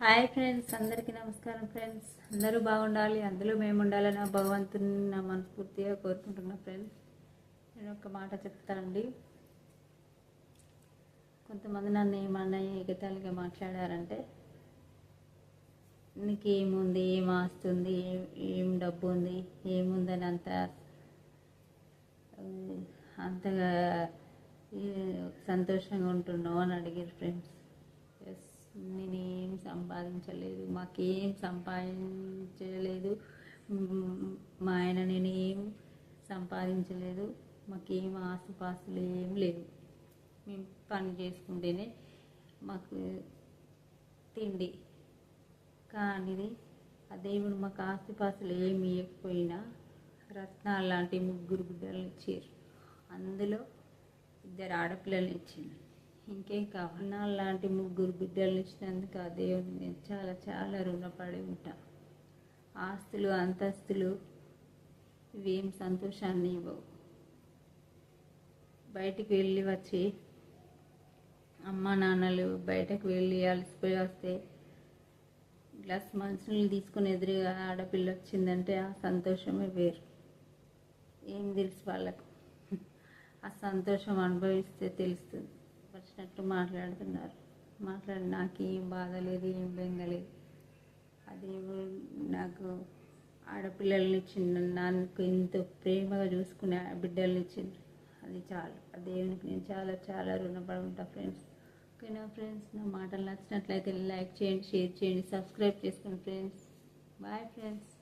Hi friends అందరికీ నమస్కారం friends. అందరూ బాగుండాలి అందులో మేము ఉండాలని భగవంతుని నా మనస్ఫూర్తిగా కోరుకుంటున్నా ఫ్రెండ్స్. నేను ఒక మాట చెప్తానండి. కొంతమంది నన్ను ఏమన్నా ఎగతాళిగా మాట్లాడారంటే నీకు ఏముంది ఏం ఆస్తుంది? ఏం ఏం డబ్బు ఉంది ఏముందని అంత అంతగా సంతోషంగా ఉంటున్నావు? అని అడిగారు ఫ్రెండ్స్. నేనేం సంపాదించలేదు మాకేం సంపాదించలేదు మా ఆయన నేనేం సంపాదించలేదు మాకేం ఆసుపాసులు ఏం లేవు. మేము పని చేసుకుంటేనే మాకు తిండి. కానిది ఆ దేవుడు మాకు ఆస్తిపాస్తులు ఏమి ఇవ్వకపోయినా రత్నాలు లాంటి ముగ్గురు బిడ్డలను ఇచ్చారు. అందులో ఇద్దరు ఆడపిల్లల్ని ఇచ్చింది ఇంకే కావాలి? లాంటి ముగ్గురు బిడ్డలు ఇచ్చినందుకు ఆ దేవుడిని నేను చాలా చాలా రుణపడి ఉంటా. ఆస్తులు అంతస్తులు ఇవేం సంతోషాన్ని ఇవ్వవు. బయటికి వెళ్ళి వచ్చి అమ్మ నాన్నలు బయటకు వెళ్ళి అలసిపోయి వస్తే గ్లాస్ మనుషులు తీసుకుని ఎదురుగా ఆడపిల్ల వచ్చిందంటే ఆ సంతోషమే వేరు. ఏం తెలుసు వాళ్ళకు? ఆ సంతోషం అనుభవిస్తే తెలుస్తుంది. వచ్చినట్టు మాట్లాడుతున్నారు. మాట్లాడి నాకు ఏం బాధ లేదు ఏం బెంగ లేదు. అది నాకు ఆడపిల్లల్ని ఇచ్చిండు నాకు ఎంతో ప్రేమగా చూసుకునే బిడ్డల్ని ఇచ్చిండ్రు అది చాలు. ఆ దేవునికి నేను చాలా చాలా రుణపడి ఉంటా ఫ్రెండ్స్. ఓకేనా ఫ్రెండ్స్ నా మాటలు నచ్చినట్లయితే లైక్ చేయండి షేర్ చేయండి సబ్స్క్రైబ్ చేసుకోండి ఫ్రెండ్స్. Bye friends.